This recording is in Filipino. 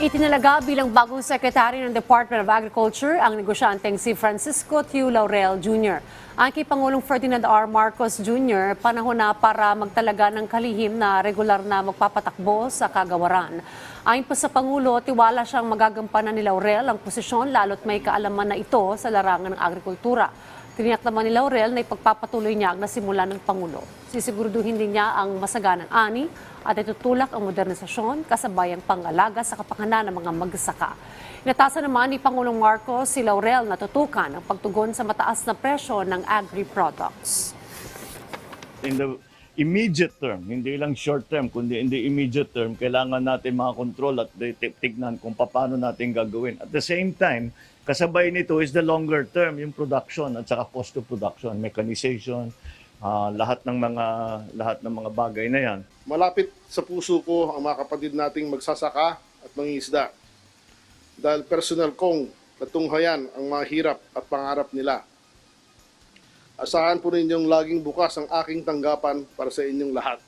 Itinalaga bilang bagong sekretary ng Department of Agriculture ang negosyanteng si Francisco Tiu Laurel Jr. Ang kay Pangulong Ferdinand R. Marcos Jr., panahon na para magtalaga ng kalihim na regular na magpapatakbo sa kagawaran. Ayon pa sa Pangulo, tiwala siyang magagampanan ni Laurel ang posisyon lalo't may kaalaman na ito sa larangan ng agrikultura. Tiniyak naman ni Laurel na ipagpapatuloy niya ang nasimula ng Pangulo. Sisiguraduhin din niya ang masaganang ani at itutulak ang modernisasyon kasabayang pangalaga sa kapakanan ng mga magsaka. Inatasan naman ni Pangulong Marcos si Laurel na tutukan ang pagtugon sa mataas na presyo ng agri-products. in the immediate term, hindi lang short term, kundi in the immediate term, kailangan natin mga control at ti- ti- tignan kung paano natin gagawin. At the same time, kasabay nito is the longer term, yung production at saka cost of production, mechanization, ah, lahat ng mga lahat ng mga bagay na yan. Malapit sa puso ko ang mga kapatid nating magsasaka at mangingisda. Dahil personal kong natunghayan ang mga hirap at pangarap nila. Asahan po ninyong laging bukas ang aking tanggapan para sa inyong lahat.